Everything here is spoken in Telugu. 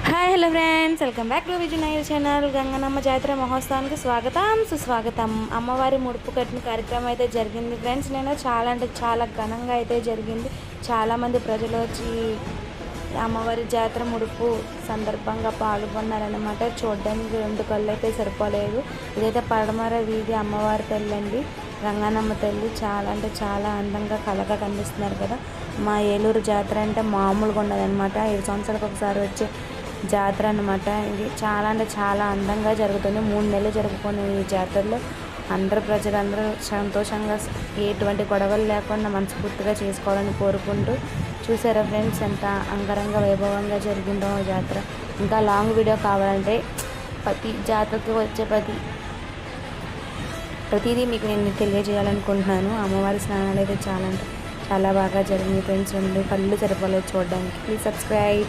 Hi hello friends welcome back to Vijay channel Ganganamma జాతర మహోత్సవానికి స్వాగతం సుస్వాగతం అమ్మవారి ముడుపు కట్టిన కార్యక్రమం అయితే జరిగింది ఫ్రెండ్స్ నేను చాలా అంటే చాలా ఘనంగా అయితే జరిగింది చాలామంది ప్రజలు వచ్చి అమ్మవారి జాతర ముడుపు సందర్భంగా పాల్గొన్నారనమాట చూడడానికి రెండు కళ్ళు అయితే సరిపోలేదు ఇదైతే పడమర వీధి అమ్మవారి తల్లి అండి రంగానమ్మ తల్లి చాలా అంటే చాలా అందంగా కలగా కనిపిస్తున్నారు కదా మా ఏలూరు జాతర అంటే మామూలుగా ఉండదన్నమాట ఐదు సంవత్సరాలకు ఒకసారి వచ్చే జాతర అన్నమాట. ఇది చాలా అంటే చాలా అందంగా జరుగుతుంది. మూడు నెలలు జరుపుకునే ఈ జాతరలో అందరు ప్రజలందరూ సంతోషంగా ఎటువంటి గొడవలు లేకుండా మనస్ఫూర్తిగా చేసుకోవాలని కోరుకుంటూ చూసారా ఫ్రెండ్స్ ఎంత అంగరంగ వైభవంగా జరిగిందో ఆ జాతర. ఇంకా లాంగ్ వీడియో కావాలంటే ప్రతి జాతరకి వచ్చే ప్రతి ప్రతిదీ మీకు నేను తెలియజేయాలనుకుంటున్నాను. అమ్మవారి స్నానాలు అయితే చాలా అంటే చాలా బాగా జరిగింది ఫ్రెండ్స్. రెండు కళ్ళు సరిపోలేదు చూడడానికి. Please subscribe.